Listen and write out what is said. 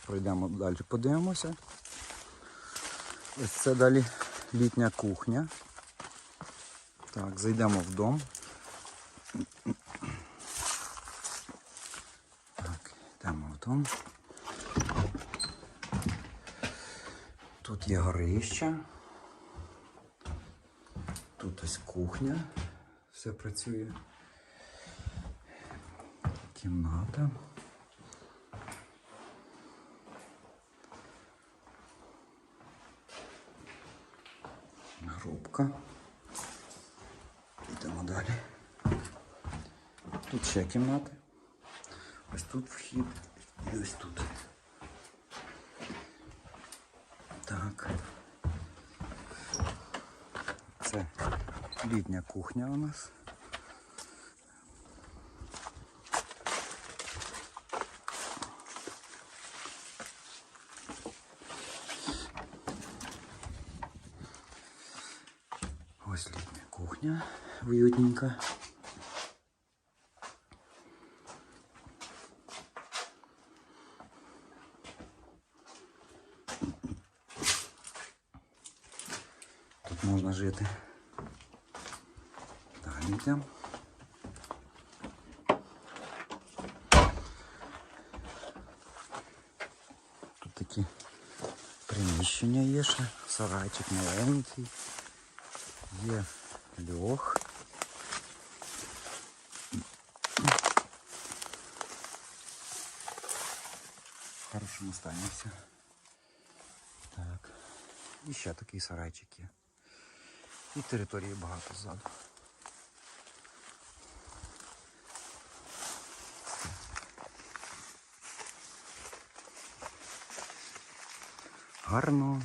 Пройдемо далі, подивимося. Ось це далі літня кухня. Так, зайдемо в дом. Так, йдемо в дом. Тут є горище. Тут ось кухня. Все працює. Кімната. Грубка. Йдемо далі. Тут ще кімнати. Ось тут вхід і ось тут. Так. Це літня кухня у нас. Ось літня кухня, уютненька. Тут можна жити. Далі йдемо. Тут такі приміщення є ще, сарайчик маленький. Є льох. В хорошому стані все. Так. І ще такий сарайчик є. І території багато ззаду. Гарно.